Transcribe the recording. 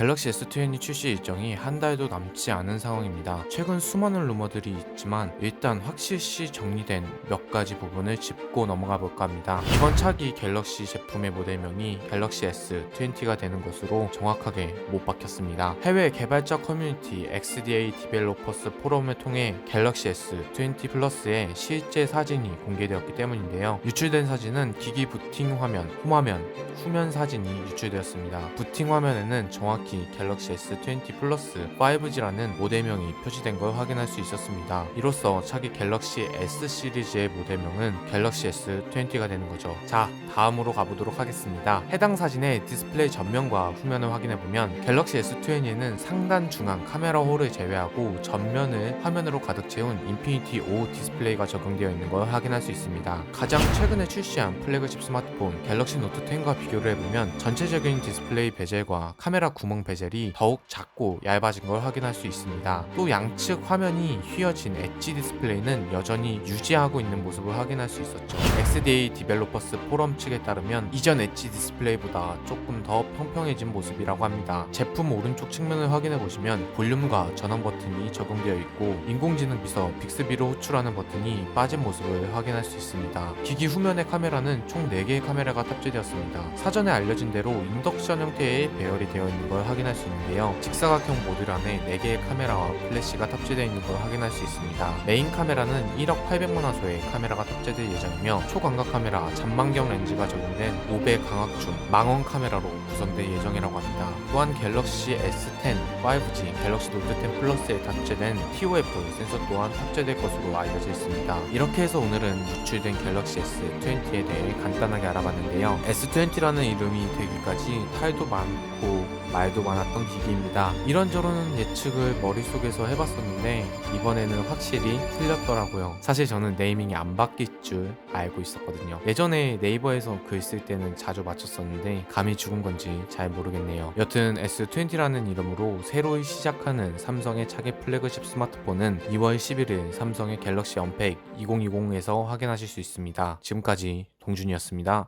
갤럭시 S20 출시 일정이 한 달도 남지 않은 상황입니다. 최근 수많은 루머들이 있지만 일단 확실시 정리된 몇 가지 부분을 짚고 넘어가 볼까 합니다. 이번 차기 갤럭시 제품의 모델명이 갤럭시 S20가 되는 것으로 정확하게 못 박혔습니다. 해외 개발자 커뮤니티 XDA 디벨로퍼스 포럼을 통해 갤럭시 S20 플러스의 실제 사진이 공개되었기 때문인데요. 유출된 사진은 기기 부팅 화면, 홈화면, 후면 사진이 유출되었습니다. 부팅 화면에는 정확히 갤럭시 S20 플러스 5G라는 모델명이 표시된 걸 확인할 수 있었습니다. 이로써 차기 갤럭시 S 시리즈의 모델명은 갤럭시 S20가 되는 거죠. 자, 다음으로 가보도록 하겠습니다. 해당 사진의 디스플레이 전면과 후면을 확인해 보면 갤럭시 S20에는 상단 중앙 카메라 홀을 제외하고 전면을 화면으로 가득 채운 인피니티 5 디스플레이가 적용되어 있는 걸 확인할 수 있습니다. 가장 최근에 출시한 플래그십 스마트폰 갤럭시 노트 10과 비교를 해보면 전체적인 디스플레이 베젤과 카메라 구멍 베젤이 더욱 작고 얇아진 걸 확인할 수 있습니다. 또 양측 화면이 휘어진 엣지 디스플레이는 여전히 유지하고 있는 모습을 확인할 수 있었죠. XDA 디벨로퍼스 포럼 측에 따르면 이전 엣지 디스플레이보다 조금 더 평평해진 모습이라고 합니다. 제품 오른쪽 측면을 확인해 보시면 볼륨과 전원 버튼이 적용되어 있고 인공지능 비서 빅스비로 호출하는 버튼이 빠진 모습을 확인할 수 있습니다. 기기 후면의 카메라는 총 4개의 카메라가 탑재되었습니다. 사전에 알려진 대로 인덕션 형태의 배열이 되어 있는 걸 확인할 수 있는데요. 직사각형 모듈 안에 4개의 카메라와 플래시가 탑재되어 있는 걸 확인할 수 있습니다. 메인 카메라는 1억 800만 화소의 카메라가 탑재될 예정이며 초광각 카메라, 잔망경 렌즈가 적용된 5배 강학중 망원 카메라로 구성될 예정이라고 합니다. 또한 갤럭시 S10, 5G, 갤럭시 노트 10 플러스에 탑재된 TOF 센서 또한 탑재될 것으로 알려져 있습니다. 이렇게 해서 오늘은 유출된 갤럭시 S20에 대해 간단하게 알아봤는데요. S20라는 이름이 되기까지 탈도 많고 말도 많았던 기기입니다. 이런저런 예측을 머릿속에서 해봤었는데 이번에는 확실히 틀렸더라고요. 사실 저는 네이밍이 안 바뀔 줄 알고 있었거든요. 예전에 네이버에서 글 쓸 때는 자주 맞췄었는데 감이 죽은 건지 잘 모르겠네요. 여튼 S20라는 이름으로 새로 시작하는 삼성의 차기 플래그십 스마트폰은 2월 11일 삼성의 갤럭시 언팩 2020에서 확인하실 수 있습니다. 지금까지 동준이었습니다.